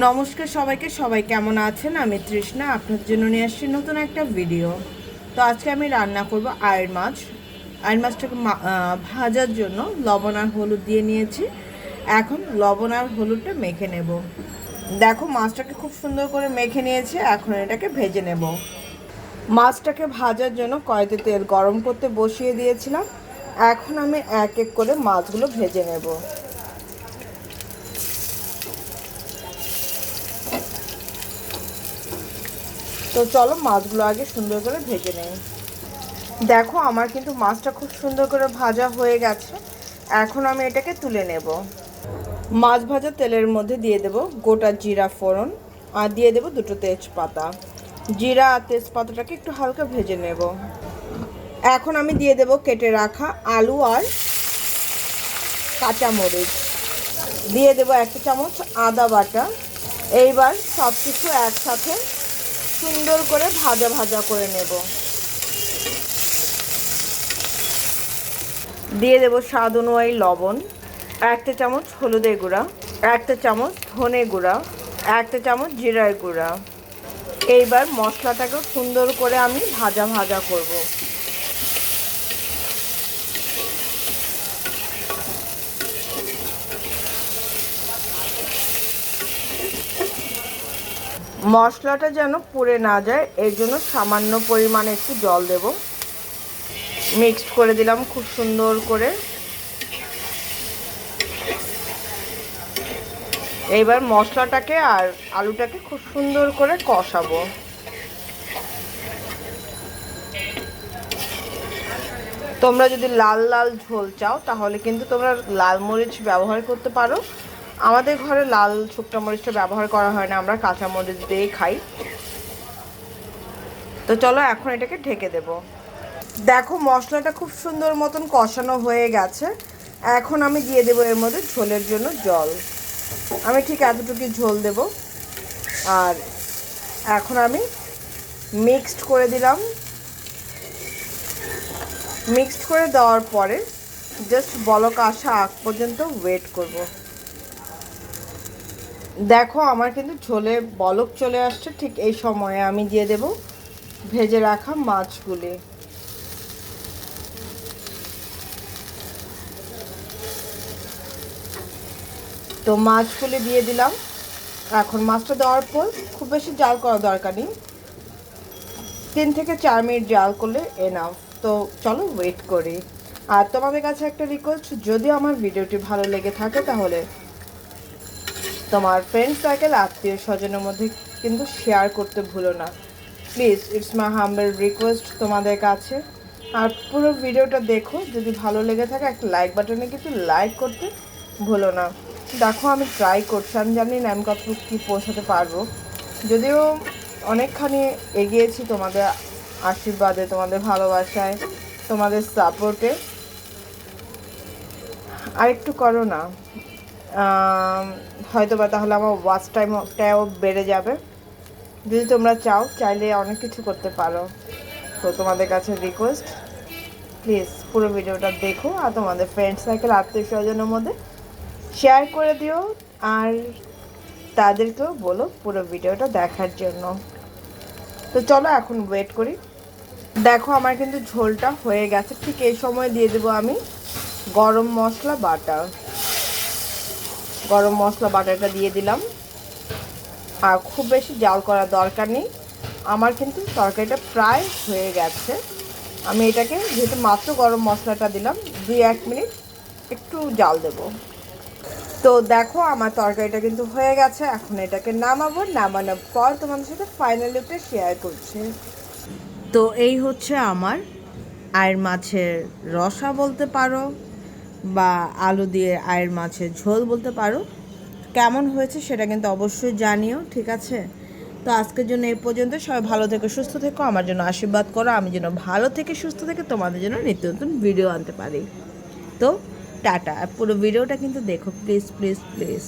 নমস্কার সবাইকে, সবাই কেমন আছেন? আমি তৃষ্ণা আপনার জন্য নিয়ে আসছি নতুন একটা ভিডিও তো আজকে আমি রান্না করব আয়ের মাছ। আয়ের মাছটাকে ভাজার জন্য লবণ আর হলুদ দিয়ে নিয়েছি। এখন লবণ আর হলুদটা মেখে নেব। দেখো, মাছটাকে খুব সুন্দর করে মেখে নিয়েছি, এখন এটাকে ভেজে নেব। মাছটাকে ভাজার জন্য কড়াইতে তেল গরম করতে বসিয়ে দিয়েছিলাম। এখন আমি এক এক করে মাছগুলো ভেজে নেব। তো চলো মাছগুলো আগে সুন্দর করে ভেজে নেই। দেখো, আমার কিন্তু মাছটা খুব সুন্দর করে ভাজা হয়ে গেছে। এখন আমি এটাকে তুলে নেব। মাছ ভাজা তেলের মধ্যে দিয়ে দেব গোটা জিরা ফোড়ন আর দিয়ে দেব দুটো তেজপাতা। জিরা আর তেজপাতাটাকে একটু হালকা ভেজে নেব। এখন আমি দিয়ে দেব কেটে রাখা আলু আর কাঁচামরিচ। দিয়ে দেব একটা চামচ আদা বাটা। এইবার সব কিছু একসাথে সুন্দর করে ভাজা ভাজা করে নেব। দিয়ে দেব স্বাদ অনুযায়ী লবণ, একটা চামচ হলুদের গুঁড়া, একটা চামচ ধনে গুঁড়া, একটা চামচ জিরার গুঁড়া। এইবার মশলাটাকেও সুন্দর করে আমি ভাজা ভাজা করব। মশলাটা যেন পুড়ে না যায়, এর জন্য সামান্য পরিমাণে একটু জল দেব। মিক্সড করে দিলাম খুব সুন্দর করে। এইবার মশলাটাকে আর আলুটাকে খুব সুন্দর করে কষাবো। তোমরা যদি লাল লাল ঝোল চাও, তাহলে কিন্তু তোমরা লাল মরিচ ব্যবহার করতে পারো। আমাদের ঘরে লাল শুকনো মরিচটা ব্যবহার করা হয় না, আমরা কাঁচা মরিচ দিয়েই খাই। তো চলো এখন এটাকে ঢেকে দেব। দেখো মশলাটা খুব সুন্দর মতন কষানো হয়ে গেছে। এখন আমি দিয়ে দেবো এর মধ্যে ঝোলের জন্য জল। আমি ঠিক এতটুকু ঝোল দেব। আর এখন আমি মিক্সড করে দিলাম। মিক্সড করে দেওয়ার পরে জাস্ট বলক আসা আগ পর্যন্ত ওয়েট করব। দেখো, আমার কিন্তু ঝোলে বলক চলে আসছে, ঠিক এই সময়ে আমি দিয়ে দেব ভেজে রাখা মাছগুলি। তো মাছগুলি দিয়ে দিলাম। এখন মাছটা দেওয়ার পর খুব বেশি জাল করা দরকার নেই। তিন থেকে চার মিনিট জাল করলে এনাফ তো চলো ওয়েট করি। আর তোমাদের কাছে একটা রিকোয়েস্ট যদি আমার ভিডিওটি ভালো লেগে থাকে তাহলে তোমার ফ্রেন্ড সার্কেল আত্মীয় স্বজনের মধ্যে কিন্তু শেয়ার করতে ভুলো না। Please it's my humble request তোমাদের কাছে। আর পুরো ভিডিওটা দেখো, যদি ভালো লেগে থাকে, একটা লাইক বাটনে কিন্তু লাইক করতে ভুলো না। দেখো, আমি ট্রাই করছি, আমি জানি না আমি কতটুকু কী পৌঁছাতে পারব। যদিও অনেকখানি এগিয়েছি তোমাদের আশীর্বাদে, তোমাদের ভালোবাসায়, তোমাদের সাপোর্টে আর একটু করো না। হয়তো বা তাহলে আমার ওয়াচ টাইমটাও বেড়ে যাবে। যদি তোমরা চাও, চাইলে অনেক কিছু করতে পারো। তো তোমাদের কাছে রিকোয়েস্ট প্লিজ পুরো ভিডিওটা দেখো আর তোমাদের ফ্রেন্ড সার্কেল আত্মীয় স্বজনের মধ্যে শেয়ার করে দিও আর তাদেরকেও বলো পুরো ভিডিওটা দেখার জন্য। তো চলো এখন ওয়েট করি। দেখো আমার কিন্তু ঝোলটা হয়ে গেছে। ঠিক এই সময় দিয়ে দেবো আমি গরম মশলা বাটা গরম মশলা বাটাটা দিয়ে দিলাম। আর খুব বেশি জাল করার দরকার নেই। আমার কিন্তু তরকারিটা প্রায় হয়ে গেছে। আমি এটাকে যেহেতু মাত্র গরম মশলাটা দিলাম, দুই এক মিনিট একটু জাল দেব। তো দেখো, আমার তরকারিটা কিন্তু হয়ে গেছে। এখন এটাকে নামাবো। নামানোর পর তোমাদের সাথে ফাইনাল লুকটা শেয়ার করছি। তো এই হচ্ছে আমার আয়ের মাছের রসা বলতে পারো। বা আলু দিয়ে আয়ের মাছের ঝোল বলতে পারো, কেমন হয়েছে সেটা কিন্তু অবশ্যই জানিও, ঠিক আছে? তো আজকের জন্য এই পর্যন্ত, সবাই ভালো থেকে, সুস্থ থেকো, আমার জন্য আশীর্বাদ করো, আমি যেন ভালো থেকে সুস্থ থেকে তোমাদের জন্য নিত্য নতুন ভিডিও আনতে পারি। তো টাটা পুরো ভিডিওটা কিন্তু দেখো প্লিজ প্লিজ প্লিজ